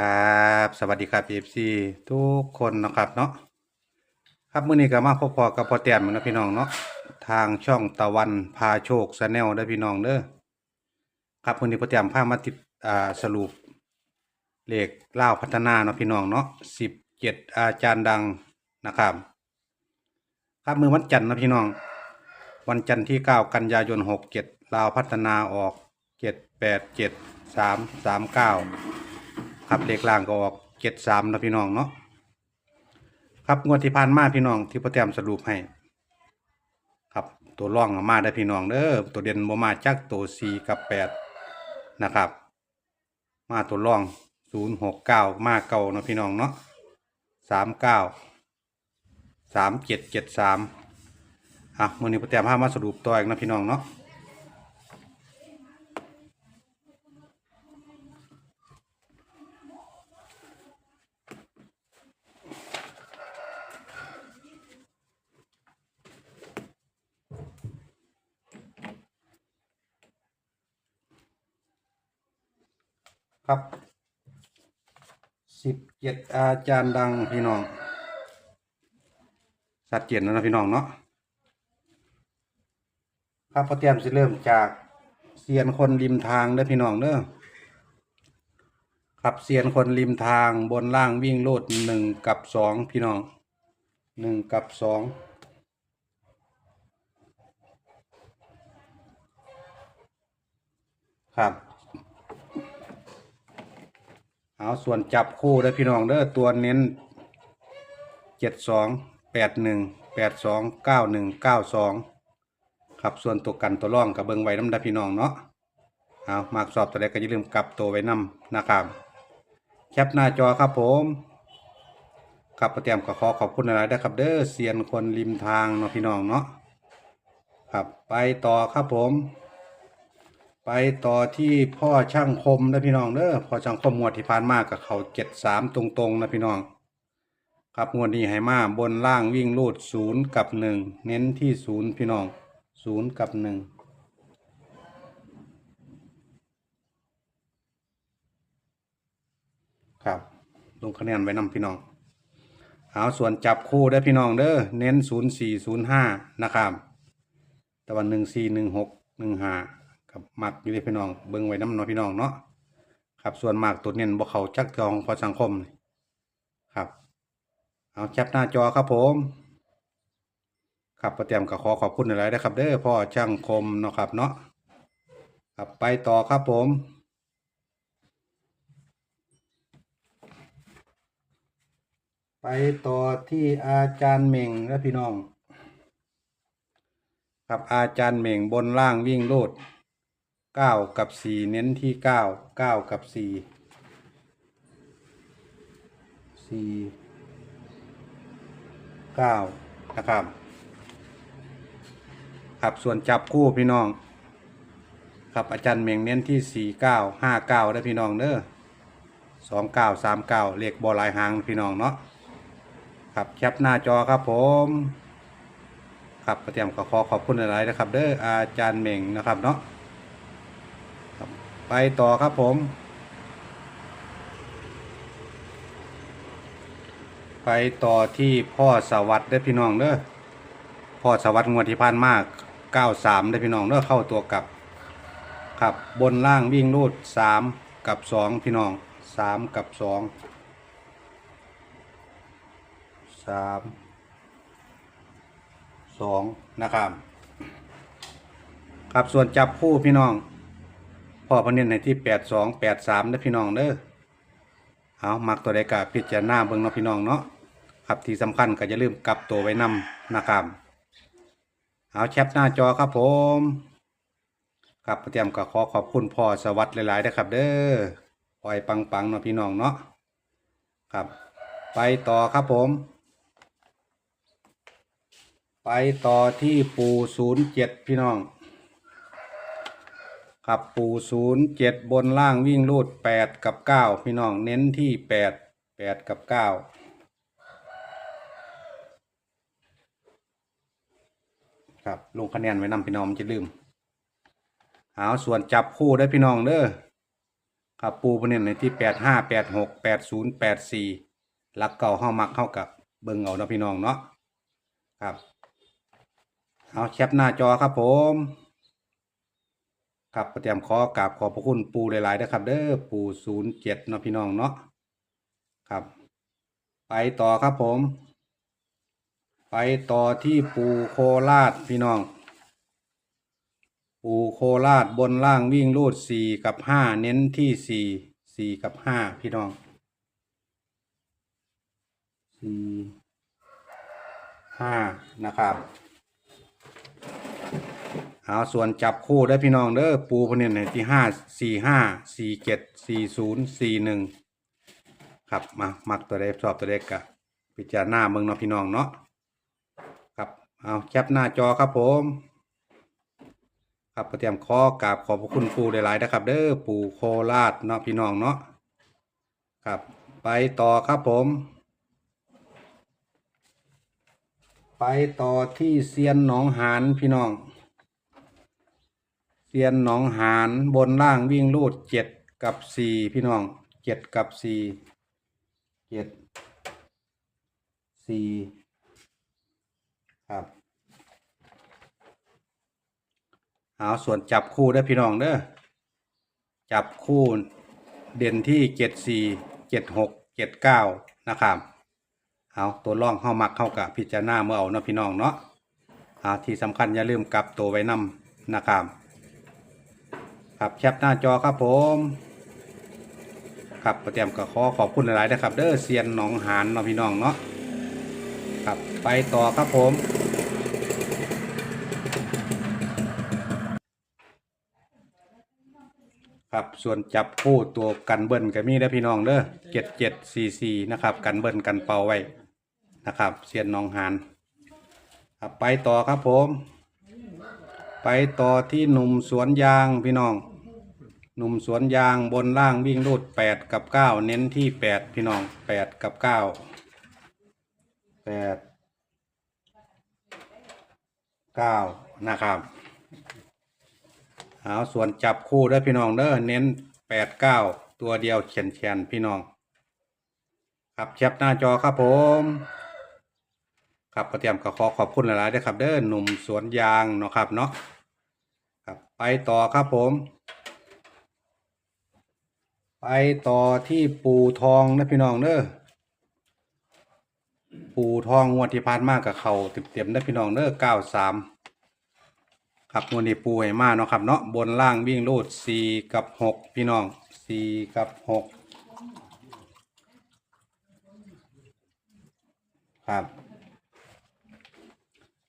ครับ สวัสดีครับ FC ทุกคนนะครับเนาะครับมื้อนี้ก็มาพบพอกับพอแต้มนะพี่น้องเนาะทางช่องตะวันพาโชค Channel เด้อพี่น้องเด้อครับมื้อนี้พอแต้มพามาติดอ่าสรุปเลขเล่าวพัฒนาเนาะพี่น้องเนาะ17อาจารย์ดังนะครับ ครับมือวันจันทร์นะพี่น้อง วันจันทร์ที่ 9 กันยายน 67ลาวพัฒนาออก 787 339 ครับเลขล่างก็ออกเจ็ดสามนะพี่น้องเนาะครับงวดที่ผ่านมาพี่น้องที่พ่อแต้มสรุปให้ ครับตัวร่องมาได้พี่น้องเด้อตัวเด่นบ่มาจักตัวสี่กับแปดนะครับ มาตัวร่องศูนย์หกเก้ามาเก่านะพี่น้องเนาะสามเก้าสามเจ็ดเจ็ดสามอะมือนี้พ่อแต้มพามาสรุปตัวเอีกนะพี่น้องเนาะ ครับสิบเจ็ดอาจารย์ดังพี่น้องสัดเจนแล้วนะพี่น้องเนาะครับพอเตรียมสิเริ่มจากเซียนคนริมทางเด้อพี่น้องเด้อครับเซียนคนริมทางบนล่างวิ่งโลดหนึ่งกับสองพี่น้องหนึ่งกับสองครับ เอาส่วนจับคู่ได้พี่น้องเด้อตัวเน้นเจ็ดสองแปดหนึ่งแปดสองเก้าหนึ่งเก้าสองครับส่วนตัวกันตัวร่องกับเบิงไว้น้ำได้พี่น้องเนาะเอามากสอบตัวใดก็อย่าลืมกลับตัวไว้นำนะครับแคปหน้าจอครับผมครับประเตรียมก็ขอขอบคุณอะไรได้ครับเด้อเซียนคนริมทางเนาะพี่น้องเนาะครับไปต่อครับผม ไปต่อที่พ่อช่างคมนะพี่น้องเด้อพ่อช่างคมงวดที่ผ่านมากับเขาเจ็ดสามตรงๆนะพี่น้อง ครับงวดนี้ให้มาบนล่างวิ่งลูดศูนย์กับหนึ่งเน้นที่ศูนย์พี่น้องศูนย์กับหนึ่งครับลงคะแนนไว้นำพี่น้องเอาส่วนจับคู่ได้พี่น้องเด้อเน้นศูนย์สี่ศูนย์ห้านะครับต่วันหนึ่งสี่หนึ่งหกหนึ่งห้า ครับมักอยู่ที่พี่น้องเบิ่งไว้น้ำเนาะพี่น้องเนาะครับส่วนหมากตัวเน้นบ่เขาจักจองพอสังคมครับ เอาแคปหน้าจอครับผมครับประเตรียมก็ขอขอบคุณหลายๆนะครับเด้อพ่อช่างคมเนาะครับเนาะครับไปต่อครับผมไปต่อที่อาจารย์เม่งและพี่น้อง ครับอาจารย์เม่งบนล่างวิ่งโลด เก้ากับสี่เน้นที่เก้าเก้ากับสี่สี่เก้านะครับครับส่วนจับคู่พี่น้อง ครับอาจารย์เมงเน้นที่สี่เก้าห้าเก้าได้พี่น้องเด้อสองเก้าสามเก้าเลขบอลายหางพี่น้องเนาะครับแคปหน้าจอครับผมครับประเตรียมก็ขอขอบคุณหลายๆนะครับ เด้ออาจารย์เมงนะครับเนาะ ไปต่อครับผม ไปต่อที่พ่อสวัสดิ์ได้พี่น้องเด้อพ่อสวัสดิ์งวดที่ผ่านมาก93ได้พี่น้องเด้อเข้าตัวกลับครับบนล่างวิ่งรูด3กับ2พี่น้อง3กับ2 3สองนะครับ ครับส่วนจับคู่พี่น้อง พ่อพนเน้นในที่แปดสองแปดสามนะพี่น้องเด้อเอามักตัวใดกะพิจารณาเบิ่งเนาะพี่น้องเนาะครับที่สำคัญก็อย่าลืมกลับตัวไว้นำนะครับเอาแคปหน้าจอครับผมครับเตรียมก็ขอขอบคุณพ่อสวัสดิ์หลายๆนะครับ เด้อปล่อยปังๆเนาะพี่น้องเนาะครับ ไปต่อครับผม ไปต่อที่ปูศูนย์เจ็ดพี่น้อง ครับปูศูนย์เจ็ดบนล่างวิ่งรูดแปดกับเก้าพี่น้องเน้นที่แปดแปดกับเก้าครับลงคะแนนไว้นำพี่น้องจะลืมเอาส่วนจับคู่ได้พี่น้องเด้อครับปูเพิ่นเน้นในที่แปดห้าแปดหกแปดศูนย์แปดสี่หลักเก่าเข้ามักเข้ากับเบิ่งเอาเนาะพี่น้องเนาะครับเอาแคปหน้าจอครับผม ครับก็เตรียมขอกราบขอบพระคุณปูหลายๆนะครับ เด้อปูศูนย์เจ็ดเนาะพี่น้องเนาะครับ ไปต่อครับผม ไปต่อที่ปูโคราชพี่น้อง ปูโคราชบนล่างวิ่งรูดสี่กับห้าเน้นที่สี่สี่กับห้าพี่น้องสี่ห้านะครับ เอาส่วนจับคู่ได้พี่น้องเด้อปูพนเนนให้ที่ห้าสี่ห้าสี่เจ็ดสี่ศูนย์สี่หนึ่งครับมามักตัวใดชอบตัวใดกะพิจารณาเมืองเนาะพี่น้องเนาะครับเอาแคปหน้าจอครับผม ครับเตรียมข้อกราบขอบพระคุณปูหลายๆนะครับ เด้อปูโคราชเนาะพี่น้องเนาะครับ ไปต่อครับผม ไปต่อที่เซียนหนองหานพี่น้อง เซียนหนองหานบนล่างวิ่งลูดเจ็ดกับสี่พี่น้องเจ็ดกับสี่เจ็ดสี่ครับเอาส่วนจับคู่ได้พี่น้องเด้อจับคู่เด่นที่เจ็ดสี่เจ็ดหกเจ็ดเก้านะครับเอาตัวร่องเข้ามักเข้ากับพิจารณาเมื่อเอาเนาะพี่น้องเนาะเอาที่สำคัญอย่าลืมกลับตัวไว้นำนะครับ ครับแคปหน้าจอครับผมครับประเตรียมก็ขอขอบคุณหลายๆนะครับ เด้อเซียนหนองหานเนาะพี่น้องเนาะครับไปต่อครับผม ครับส่วนจับคู่ตัวกันเบิ้ลก็มีได้พี่น้องเด้อเจ็ดเจ็ดสี่สี่นะครับกันเบิ้ลกันเป่าไว้นะครับเซียนหนองหานครับไปต่อครับผม ไปต่อที่หนุ่มสวนยางพี่น้อง หนุ่มสวนยางบนล่างวิ่งรูดแปดกับเก้าเน้นที่แปดพี่น้องแปดกับเก้าแปดเก้านะครับเอาส่วนจับคู่ได้อพี่น้องเด้อเน้นแปดเก้าตัวเดียวเขียนเขียนพี่น้องครับแคปหน้าจอครับผมครับก็เตรียมก็ขอขอบคุณหลายๆด้วยครับเด้อหนุ่มสวนยางเนาะครับเนาะครับไปต่อครับผม ไปต่อที่ปูทองนะพี่น้องเด้อปูทองงวดที่ผ่านมากกับเขาเต็มๆนะพี่น้องเด้อเก้าสามครับมวนี้ปูให้มาเนาะครับเนาะบนล่างวิ่งรูดสี่กับหกพี่น้องสี่กับหกครับ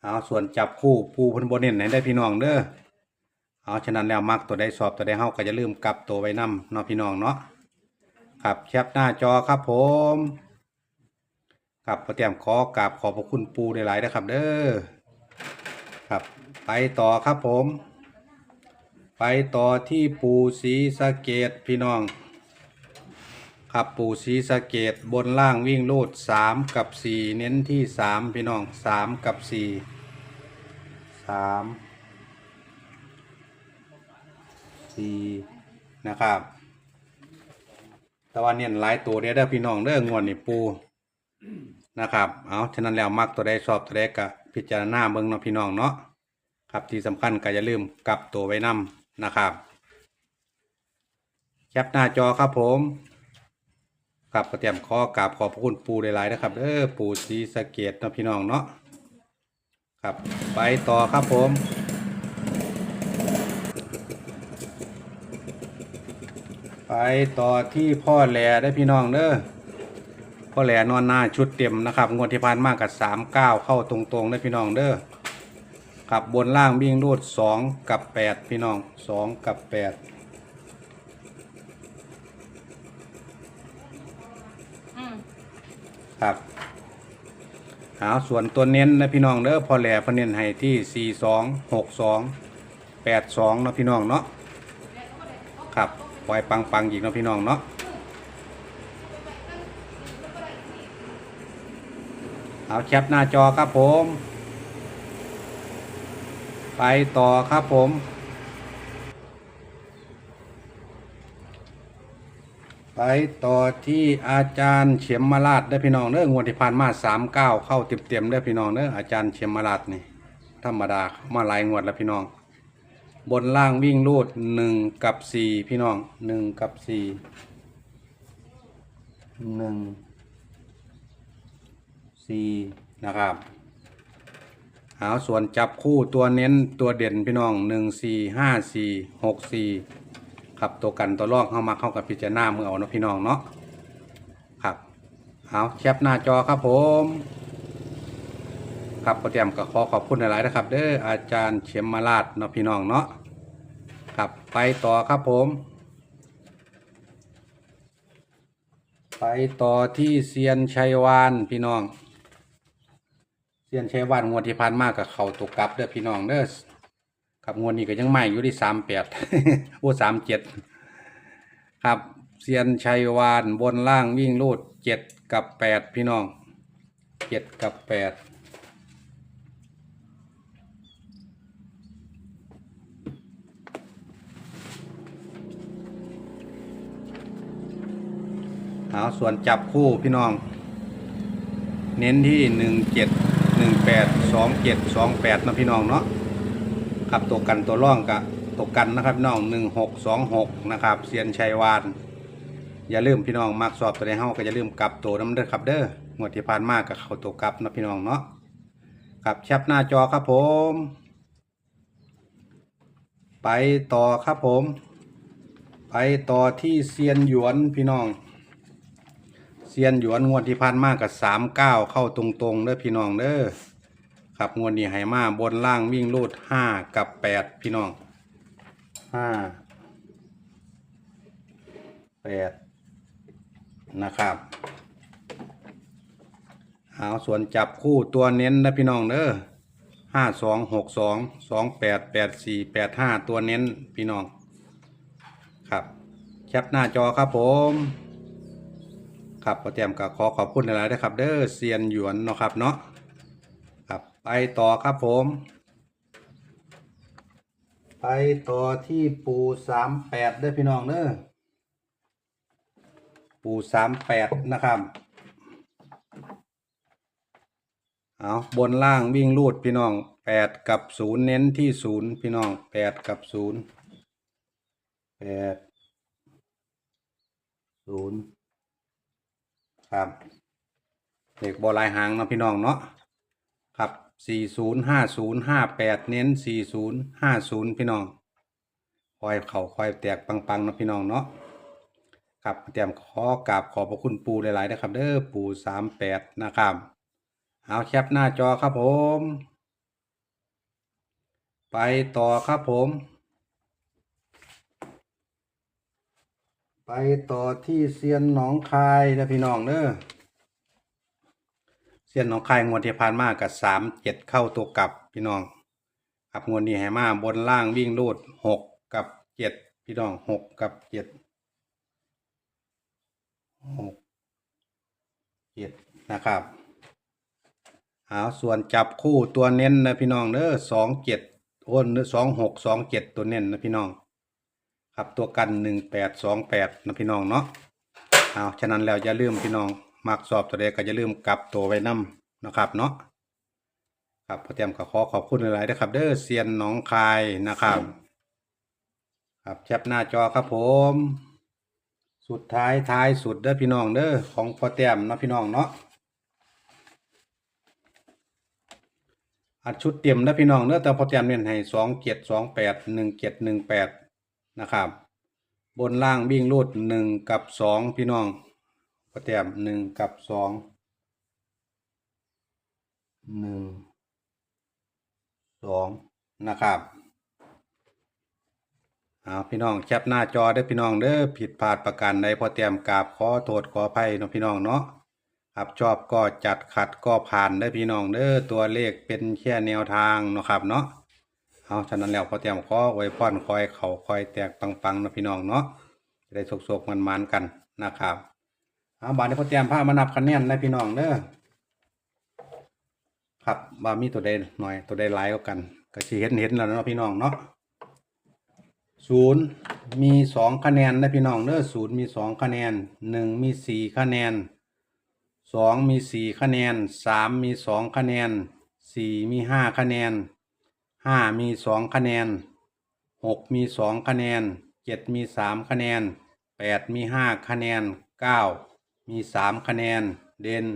เอาส่วนจับคู่ปูพันบนเน้นให้ได้พี่น้องเด้อ เอาฉะนั้นแล้วมักตัวใดสอบตัวใดเฮาก็จะลืมกลับตัวไว้นำเนาะพี่น้องเนาะครับแคปหน้าจอครับผมครับประเตรียมขอกราบขอบพระคุณปูหลายๆนะครับ เด้อครับ ไปต่อครับผม ไปต่อที่ปูสีสะเกตพี่น้อง ครับปูสีสะเกตบนล่างวิ่งโลดสามกับสี่เน้นที่สามพี่น้องสามกับสี่สาม สี่นะครับ แต่ว่าเน้นหลายตัวเด้อเด้อพี่น้องเด้องวดนี่ปูนะครับ เอาฉะนั้นแล้วมักตัวใดชอบตัวใดก็พิจารณาเบิ่งเนาะพี่น้องเนาะครับที่สำคัญก็อย่าลืมกลับตัวไว้นำนะครับแคปหน้าจอครับผมครับก็เตรียมข้อกราบขอบพระคุณปูหลายๆนะครับเออปูสีสะเกตเนาะพี่น้องเนาะครับไปต่อครับผม ไปต่อที่พ่อแหล่ได้พี่น้องเด้อพ่อแหล่นอนหน้าชุดเต็มนะครับงวดที่ผ่านมากับสามเก้าเข้าตรงๆได้พี่น้องเด้อขับบนล่างวิ่งรูดสองกับแปดพี่น้องสองกับแปดครับหาส่วนตัวเน้นนะพี่น้องเด้อพ่อแหล่พเน้นให้ที่สี่สองหกสองแปดสองนะพี่น้องเนาะครับ ปล่อยปังๆอีกเนาะพี่น้องเนาะเอาแคปหน้าจอครับผม ไปต่อครับผม ไปต่อที่อาจารย์เฉียมมาลาดได้พี่น้องเด้องวดที่ผ่านมาสามเก้าเข้าเต็มเต็มได้พี่น้องเด้ออาจารย์เฉียมมาลาดนี่ธรรมดามาหลายงวดแล้วพี่น้อง บนล่างวิ่งรูดหนึ่งกับสี่พี่น้องหนึ่งกับสี่หนึ่งสี่นะครับเอาส่วนจับคู่ตัวเน้นตัวเด่นพี่น้องหนึ่งสี่ห้าสี่หกสี่ครับตัวกันตัวลอกเข้ามาเข้ากับพิจารณามือเอาเนาะพี่น้องเนาะครับเอาแคปหน้าจอครับผมครับก็เตรียมก็ขอขอบคุณหลายๆนะครับ เด้ออาจารย์เฉียมมาลาดเนาะพี่น้องเนาะ ครับไปต่อครับผม ไปต่อที่เซียนชัยวานพี่น้อง เซียนชัยวานงวดที่ผ่านมากกับเขาตกกลับเด้อพี่น้องเด้อครับงวดนี้ก็ยังใหม่อยู่ที่สามแปดโอ้สามเจ็ดครับเซียนชัยวานบนล่างวิ่งรูดเจ็ดกับแปดพี่น้องเจ็ดกับแปด เอาส่วนจับคู่พี่น้อง เน้นที่หนึ่งเจ็ดหนึ่งแปดสองเจ็ดสองแปดนะพี่น้องเนาะครับตัวกันตัวร่องกับตัวกันนะครับพี่น้องหนึ่งหกสองหกนะครับเซียนชัยวาน อย่าลืมพี่น้องมักสอบตัวในเฮาก็อย่าลืมกลับตัวน้ำเด้อครับเด้องวดที่ผ่านมากกับเขาตัวกลับนะพี่น้องเนาะครับแคปหน้าจอครับผม ไปต่อครับผม ไปต่อที่เซียนหยวนพี่น้อง ซียนหยวนงวดที่ผ่านมากับสามเก้าเข้าตรงๆเด้อพี่น้องเด้อครับงวดนี้ไหมาบนล่างวิ่งรูดห้ากับแปดพี่น้องห้าแปดนะครับเอาส่วนจับคู่ตัวเน้นนะพี่น้องเด้อห้าสองหกสองสองแปดแปดสี่แปดห้าตัวเน้นพี่น้องครับแคปหน้าจอครับผม ครับพอเตรียมก็ขอขอบคุณหลายๆนะครับ เด้อเซียนหยวนเนาะครับเนาะครับไปต่อครับผม ไปต่อที่ปูสามแปดเด้อพี่น้องเด้อปูสามแปดนะครับเอาบนล่างวิ่งรูดพี่น้องแปดกับศูนย์เน้นที่ศูนย์พี่น้องแปดกับศูนย์แปดศูนย์ ครับเด็กบอลายหางนะพี่น้องเนาะครับสี่ศูนย์ห้าศูนย์ห้าแปดเน้นสี่ศูนย์ห้าศูนย์พี่น้องคอยเข่าคอยแตกปังๆนะพี่น้องเนาะครับเตรียมขอกราบขอบพระคุณปูหลายๆนะครับ เด้อปูสามแปดนะครับเอาแคปหน้าจอครับผม ไปต่อครับผม ไปต่อที่เซียนหนองคายนะพี่น้องเด้อเซียนหนองคายงวดที่ผ่านมากับสามเจ็ดเข้าตัวกลับพี่น้องครับงวดนี้ให้มาบนล่างวิ่งรูดหกกับเจ็ดพี่น้องหกกับเจ็ดหกเจ็ดนะครับเอาส่วนจับคู่ตัวเน้นนะพี่น้องเด้อสองเจ็ดโอนสองหกสองเจ็ดตัวเน้นนะพี่น้อง ครับตัวกันหนึ่งแปดสองแปดนะพี่น้องเนาะเอาฉะนั้นแล้วอย่าลืมพี่น้องมักสอบตัวใดก็อย่าลืมกลับตัวไว้นํนะครับเนาะครับพอเตรียมก็ขอขอบคุณหลายๆนะครับเด้อเซียนหนองคายนะครับ ครับแคปหน้าจอครับผม สุดท้ายท้ายสุดเด้อพี่น้องเด้อของพอเตรียมเนาะพี่น้องเนาะอัดชุดเตรียมนะพี่น้องเนื้อแต่พอเตรียมเน้นให้สองเจ็ดสองแปดหนึ่งเจ็ดหนึ่งแปด นะครับ บนล่างวิ่งรูดหนึ่งกับสองพี่น้องพอเตรียมหนึ่งกับสองหนึ่งสองนะครับเอาพี่น้องแคปหน้าจอได้พี่น้องเด้อผิดพลาดประการใดพอเตรียมกราบขอโทษขออภัยเนาะพี่น้องเนาะครับชอบก็จัดขัดก็ผ่านได้พี่น้องเด้อตัวเลขเป็นแค่แนวทางเนาะครับเนาะ เอาฉะนั้นแล้วพอเตรียมขอไว้พรคอยเขาคอยแตกปังๆนะพี่น้องเนาะจะได้สกๆมันๆกันนะครับเอาบาดนี้พอเตรียมผ้ามานับคะแนนได้พี่น้องเด้อครับว่ามีตัวใดหน่อยตัวใดหลายก็กันก็สิเห็นเห็นแล้วเนาะพี่น้องเนาะศูนย์มีสองคะแนนนะพี่น้องเด้อศูนย์มีสองคะแนนหนึ่งมีสี่คะแนนสองมีสี่คะแนนสามมีสองคะแนนสี่มีห้าคะแนน ห้ามีสองคะแนนหกมีสองคะแนนเจ็ดมีสามคะแนนแปดมีห้าคะแนนเก้ามีสามคะแนน เด่น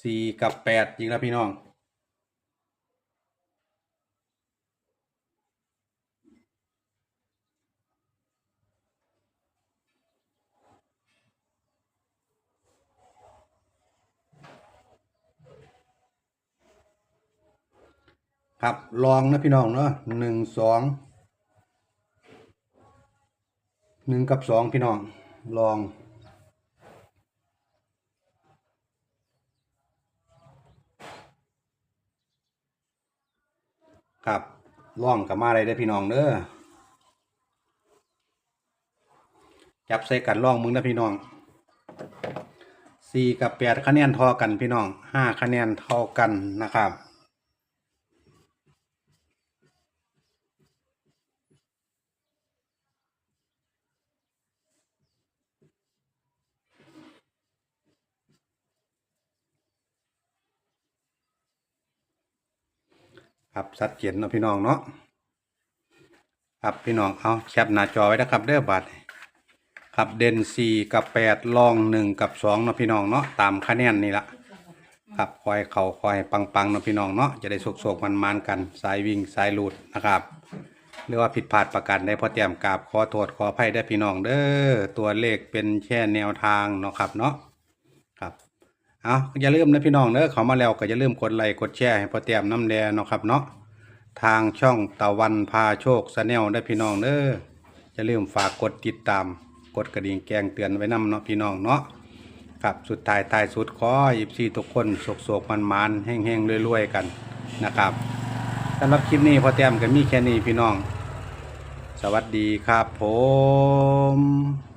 สี่กับแปดจริงแล้วพี่น้อง ครับลองนะพี่น้องเนาะหนึ่งสองหนึ่งกับสองพี่น้องลอง ครับลองกับมาอะไรได้พี่น้องเด้อจับใส่กันลองมึงนะพี่น้องสี่กับแปดคะแนนเท่ากันพี่น้องห้าคะแนนเท่ากันนะครับ ครับสัดเจนเนาะพี่น้องเนาะครับพี่น้องเอาแคปหน้าจอไว้นะครับเด้อบัดนี้ครับเด่นสี่กับแปดลองหนึ่งกับสองเนาะพี่น้องเนาะตามคะแนนนี่ละครับคอยเข่าคอยปังๆเนาะพี่น้องเนาะจะได้โศกๆมันๆกันสายวิ่งสายหลุดนะครับหรือว่าผิดพลาดประการใดพอเตรียมกราบขอโทษขออภัยได้พี่น้องเด้อตัวเลขเป็นแค่แนวทางเนาะครับเนาะครับ เอาอย่าลืมนะพี่น้องเนอะเขามาแล้วก็อย่าลืมกดไลค์กดแชร์ให้พอเตียมน้ำแดงเนาะครับเนาะทางช่องตะวันพาโชคสแนลได้พี่น้องเนอะอย่าลืมฝากกดติดตาม กดกระดิ่งแกงเตือนไว้นำเนาะพี่น้องเนาะครับสุดท้ายท้ายสุดขอยิบซีทุกคนโศกโศกมันมันๆแห้งรวยๆกันนะครับสำหรับคลิปนี้พอเตียมก็มีแค่นี้พี่น้อง สวัสดีครับผม